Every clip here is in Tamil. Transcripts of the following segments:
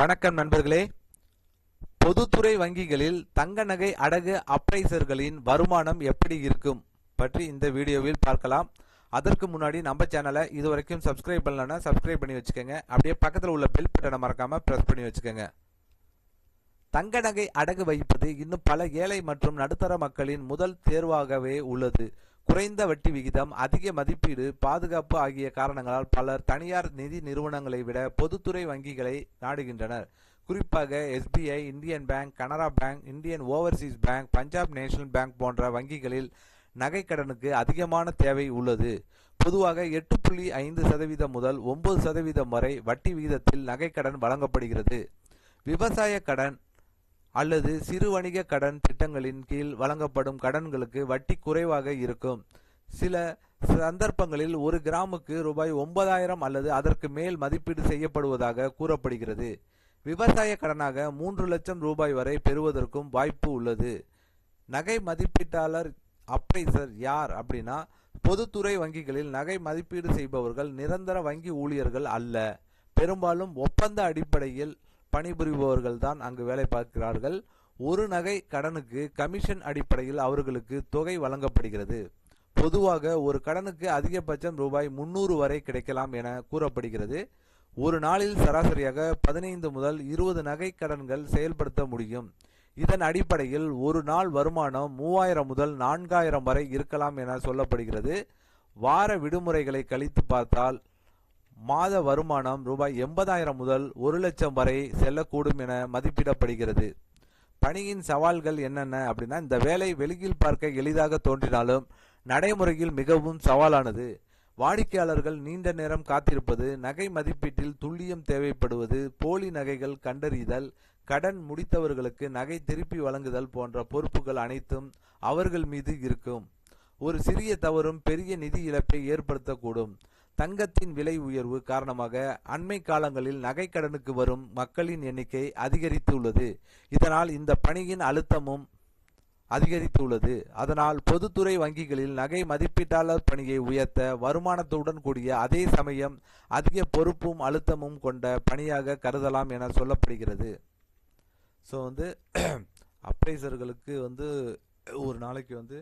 வணக்கம் நண்பர்களே. பொதுத்துறை வங்கிகளில் தங்க நகை அடகு அப்ரைசர்களின் வருமானம் எப்படி இருக்கும் பற்றி இந்த வீடியோவில் பார்க்கலாம். அதற்கு முன்னாடி நம்ம சேனலை இது வரைக்கும் சப்ஸ்கிரைப் பண்ணலன்னா சப்ஸ்கிரைப் பண்ணி வச்சுக்கோங்க. அப்படியே பக்கத்தில் உள்ள பெல் பட்டனை மறக்காமல் ப்ரெஸ் பண்ணி வச்சுக்கோங்க. தங்க நகை அடகு வைப்பது இன்னும் பல ஏழை மற்றும் நடுத்தர மக்களின் முதல் தேர்வாகவே உள்ளது. குறைந்த வட்டி விகிதம் அதிக மதிப்பீடு பாதுகாப்பு ஆகிய காரணங்களால் பலர் தனியார் நிதி நிறுவனங்களை விட பொதுத்துறை வங்கிகளை நாடுகின்றனர். குறிப்பாக SBI Indian bank Canara bank Indian overseas bank Punjab national bank போன்ற வங்கிகளில் நகைக்கடனுக்கு அதிகமான தேவை உள்ளது. பொதுவாக எட்டு புள்ளி ஐந்து சதவீதம் முதல் ஒன்பது சதவீதம் வரை வட்டி விகிதத்தில் நகைக்கடன் வழங்கப்படுகிறது. விவசாய கடன் அல்லது சிறு வணிக கடன் திட்டங்களின் கீழ் வழங்கப்படும் கடன்களுக்கு வட்டி குறைவாக இருக்கும். சில சந்தர்ப்பங்களில் ஒரு கிராமுக்கு ரூபாய் ஒன்பதாயிரம் அல்லது அதற்கு மேல் மதிப்பீடு செய்யப்படுவதாக கூறப்படுகிறது. விவசாய கடனாக மூன்று லட்சம் ரூபாய் வரை பெறுவதற்கும் வாய்ப்பு உள்ளது. நகை மதிப்பீட்டாளர் அப்ரைசர் யார் அப்படின்னா பொதுத்துறை வங்கிகளில் நகை மதிப்பீடு செய்பவர்கள் நிரந்தர வங்கி ஊழியர்கள் அல்ல. பெரும்பாலும் ஒப்பந்த அடிப்படையில் பணிபுரிபவர்கள் தான் அங்கு வேலை பார்க்கிறார்கள். ஒரு நகை கடனுக்கு கமிஷன் அடிப்படையில் அவர்களுக்கு தொகை வழங்கப்படுகிறது. பொதுவாக ஒரு கடனுக்கு அதிகபட்சம் ரூபாய் முன்னூறு வரை கிடைக்கலாம் என கூறப்படுகிறது. ஒரு நாளில் சராசரியாக பதினைந்து முதல் இருபது நகை கடன்கள் செயல்படுத்த முடியும். இதன் அடிப்படையில் ஒரு நாள் வருமானம் மூவாயிரம் முதல் நான்காயிரம் வரை இருக்கலாம் என சொல்லப்படுகிறது. வார விடுமுறைகளை கழித்து பார்த்தால் மாத வருமானம் ரூபாய் எண்பதாயிரம் முதல் ஒரு லட்சம் வரை செல்லக்கூடும் என மதிப்பிடப்படுகிறது. பணியின் சவால்கள் என்னென்ன அப்படின்னா இந்த வேலை வெளியில் பார்க்க எளிதாக தோன்றினாலும் நடைமுறையில் மிகவும் சவாலானது. வாடிக்கையாளர்கள் நீண்ட நேரம் காத்திருப்பது நகை மதிப்பீட்டில் துல்லியம் தேவைப்படுவது போலி நகைகள் கண்டறிதல் கடன் முடித்தவர்களுக்கு நகை திருப்பி வழங்குதல் போன்ற பொறுப்புகள் அனைத்தும் அவர்கள் மீது இருக்கும். ஒரு சிறிய தவறும் பெரிய நிதி இழப்பை ஏற்படுத்தக்கூடும். தங்கத்தின் விலை உயர்வு காரணமாக அண்மை காலங்களில் நகைக்கடனுக்கு வரும் மக்களின் எண்ணிக்கை அதிகரித்துள்ளது. இதனால் இந்த பணியின் அழுத்தமும் அதிகரித்துள்ளது. அதனால் பொதுத்துறை வங்கிகளில் நகை மதிப்பீட்டாளர் பணியை உயர்த்த வருமானத்துடன் கூடிய அதே சமயம் அதிக பொறுப்பும் அழுத்தமும் கொண்ட பணியாக கருதலாம் என சொல்லப்படுகிறது. ஸோ வந்து அப்ரைசர்களுக்கு வந்து ஒரு நாளைக்கு வந்து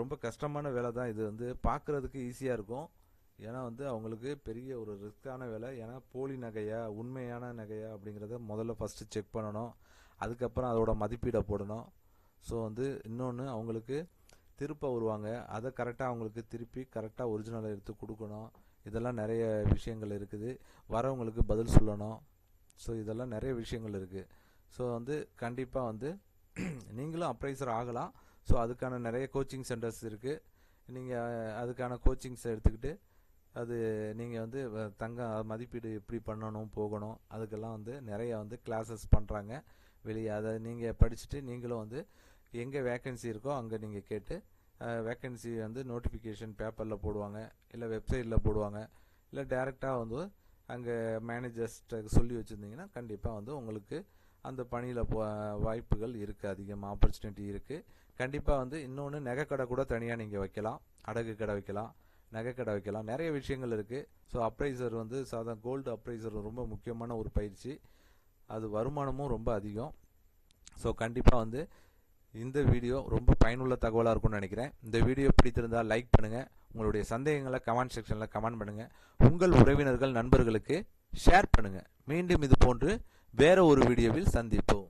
ரொம்ப கஷ்டமான வேலை தான் இது வந்து. பார்க்குறதுக்கு ஈஸியாக இருக்கும். ஏன்னா வந்து அவங்களுக்கு பெரிய ஒரு ரிஸ்க்கான வேலை. ஏன்னா போலி நகையா உண்மையான நகையா அப்படிங்கிறத முதல்ல ஃபஸ்ட்டு செக் பண்ணணும். அதுக்கப்புறம் அதோட மதிப்பீடை போடணும். ஸோ வந்து இன்னொன்று அவங்களுக்கு திருப்ப வருவாங்க. அதை கரெக்டாக அவங்களுக்கு திருப்பி கரெக்டாக ஒரிஜினலை எடுத்து கொடுக்கணும். இதெல்லாம் நிறைய விஷயங்கள் இருக்குது. வரவங்களுக்கு பதில் சொல்லணும். ஸோ இதெல்லாம் நிறைய விஷயங்கள் இருக்குது ஸோ வந்து கண்டிப்பாக வந்து நீங்களும் அப்ரைசர் ஆகலாம். ஸோ அதுக்கான நிறைய கோச்சிங் சென்டர்ஸ் இருக்குது நீங்கள் அதுக்கான கோச்சிங்ஸை எடுத்துக்கிட்டு அது நீங்கள் வந்து வ- தங்க மதிப்பீடு எப்படி பண்ணணும் போகணும் அதுக்கெல்லாம் வந்து நிறைய வந்து கிளாஸஸ் பண்ணுறாங்க வெளியே அதை நீங்கள் படிச்சுட்டு நீங்களும் வந்து எங்கே வேக்கன்சி இருக்கோ அங்கே நீங்கள் கேட்டு வேக்கன்சி வந்து நோட்டிஃபிகேஷன் பேப்பரில் போடுவாங்க இல்லை வெப்சைட்டில் போடுவாங்க இல்லை டேரெக்டாக வந்து அங்கே மேனேஜர்ஸ்கிட்ட சொல்லி வச்சுருந்தீங்கன்னா கண்டிப்பாக வந்து உங்களுக்கு அந்த பணியில் போ வாய்ப்புகள் இருக்குது அதிகமாக ஆப்பர்ச்சுனிட்டி இருக்குது கண்டிப்பாக வந்து இன்னொன்று நகைக்கடை கூட தனியாக நீங்கள் வைக்கலாம் அடகு கடை வைக்கலாம். நகைக்கடை வைக்கலாம். நிறைய விஷயங்கள் இருக்குது ஸோ அப்ரைசர் வந்து சாதா கோல்டு அப்ரைசர் ரொம்ப முக்கியமான ஒரு பயிற்சி. அது வருமானமும் ரொம்ப அதிகம். ஸோ கண்டிப்பாக வந்து இந்த வீடியோ ரொம்ப பயனுள்ள தகவலாக இருக்கும்னு நினைக்கிறேன். இந்த வீடியோ பிடித்திருந்தால் லைக் பண்ணுங்கள் உங்களுடைய சந்தேகங்களை கமெண்ட் செக்ஷனில் கமெண்ட் பண்ணுங்கள் உங்கள் உறவினர்கள் நண்பர்களுக்கு ஷேர் பண்ணுங்கள் மீண்டும் இது போன்று வேற ஒரு வீடியோவில் சந்திப்போம்.